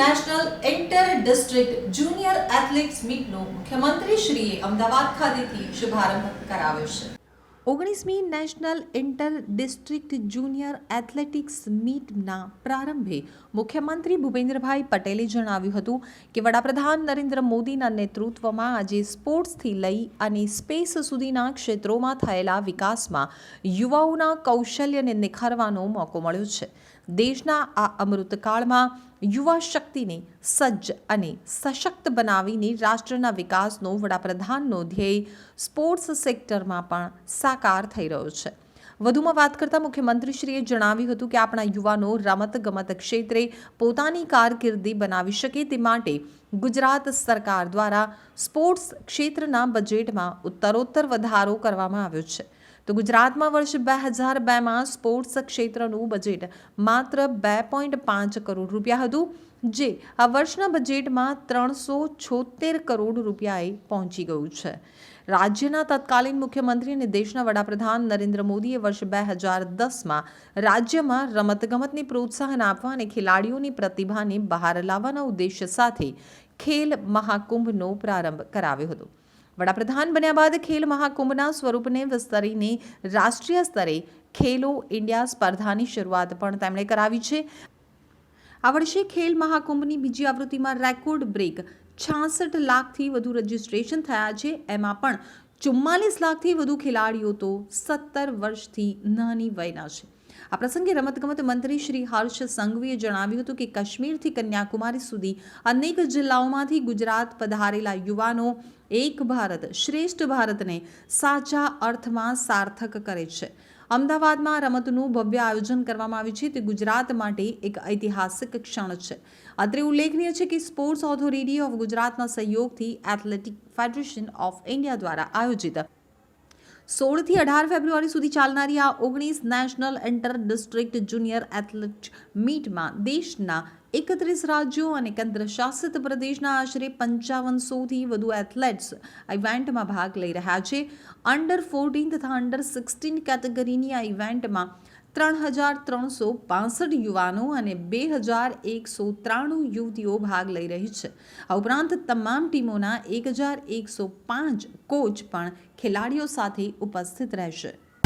National inter district junior athletics મીટનો મુખ્યમંત્રીશ્રીએ અમદાવાદ ખાતેથી શુભારંભ કરાવ્યો છે. ઓગણીસમી national inter district junior athletics મીટના પ્રારંભે મુખ્યમંત્રી ભૂપેન્દ્રભાઈ પટેલે જણાવ્યું હતું કે વડાપ્રધાન નરેન્દ્ર મોદીના નેતૃત્વમાં આજે સ્પોર્ટ્સથી લઈ અને સ્પેસ સુધીના ક્ષેત્રોમાં થયેલા વિકાસમાં યુવાઓના કૌશલ્યને નિખારવાનો મોકો મળ્યો છે. દેશના આ અમૃતકાળમાં યુવા શક્તિને સજ્જ અને સશક્ત બનાવીને રાષ્ટ્રના વિકાસનો વડાપ્રધાનનો ધ્યેય સ્પોર્ટ્સ સેક્ટરમાં પણ સાકાર થઈ રહ્યો છે. વધુમાં વાત કરતા મુખ્યમંત્રીશ્રીએ જણાવ્યું હતું કે આપણા યુવાનો રમત ગમત ક્ષેત્રે પોતાની કારકિર્દી બનાવી શકે તે માટે ગુજરાત સરકાર દ્વારા સ્પોર્ટ્સ ક્ષેત્રના બજેટમાં ઉત્તરોત્તર વધારો કરવામાં આવ્યો છે. તો ગુજરાતમાં વર્ષ બે હજાર બેમાં સ્પોર્ટ્સ ક્ષેત્રનું બજેટ માત્ર બે પોઈન્ટ પાંચ કરોડ રૂપિયા હતું, જે આ વર્ષના બજેટમાં ત્રણસો છોતેર કરોડ રૂપિયાએ પહોંચી ગયું છે. રાજ્યના તત્કાલીન મુખ્યમંત્રી અને દેશના વડાપ્રધાન નરેન્દ્ર મોદીએ વર્ષ બે હજાર દસમાં રાજ્યમાં રમતગમતને પ્રોત્સાહન આપવા અને ખેલાડીઓની પ્રતિભાને બહાર લાવવાના ઉદ્દેશ્ય સાથે ખેલ મહાકુંભનો પ્રારંભ કરાવ્યો હતો. વડાપ્રધાન બન્યા બાદ ખેલ મહાકુંભના સ્વરૂપને વિસ્તરીને રાષ્ટ્રીય સ્તરે ખેલો ઇન્ડિયા સ્પર્ધાની શરૂઆત પણ તેમણે કરાવી છે. આ વર્ષે ખેલ મહાકુંભની બીજી આવૃત્તિમાં રેકોર્ડ બ્રેક છાસઠ લાખથી વધુ રજીસ્ટ્રેશન થયા છે. એમાં પણ ચુમ્માલીસ લાખથી વધુ ખેલાડીઓ તો સત્તર વર્ષથી નાની વયના છે. આ પ્રસંગે રમતગમત મંત્રી શ્રી હર્ષ સંઘવીએ જણાવ્યું હતું કે કાશ્મીરથી કન્યાકુમારી સુધી અનેક જિલ્લાઓમાંથી ગુજરાત પધારેલા યુવાનો એક ભારત શ્રેષ્ઠ ભારતને સાચા અર્થમાં સાર્થક કરે છે. અમદાવાદમાં રમતનું ભવ્ય આયોજન કરવામાં આવ્યું છે. તે ગુજરાત માટે એક ઐતિહાસિક ક્ષણ છે. અત્રે ઉલ્લેખનીય છે કે સ્પોર્ટ્સ ઓથોરિટી ઓફ ગુજરાતના સહયોગથી એથ્લેટિક ફેડરેશન ઓફ ઇન્ડિયા દ્વારા આયોજિત સોળથી અઢાર ફેબ્રુઆરી સુધી ચાલનારી આ ઓગણીસ national inter district junior athlete મીટમાં દેશના એકત્રીસ રાજ્યો અને કેન્દ્રશાસિત પ્રદેશના આશરે પંચાવનસોથી વધુ એથ્લેટ્સ ઇવેન્ટમાં ભાગ લઈ રહ્યા છે. અંડર ફોર્ટીન તથા અંડર સિક્સટીન કેટેગરીની આ ઇવેન્ટમાં ત્રણ હજાર ત્રણસો પાસઠ યુવાનો અને બે હજાર એકસો ત્રાણું યુવતીઓ ભાગ લઈ રહી છે. આ ઉપરાંત તમામ ટીમોના એક હજાર એકસો પાંચ કોચ પણ ખેલાડીઓ સાથે ઉપસ્થિત રહેશે.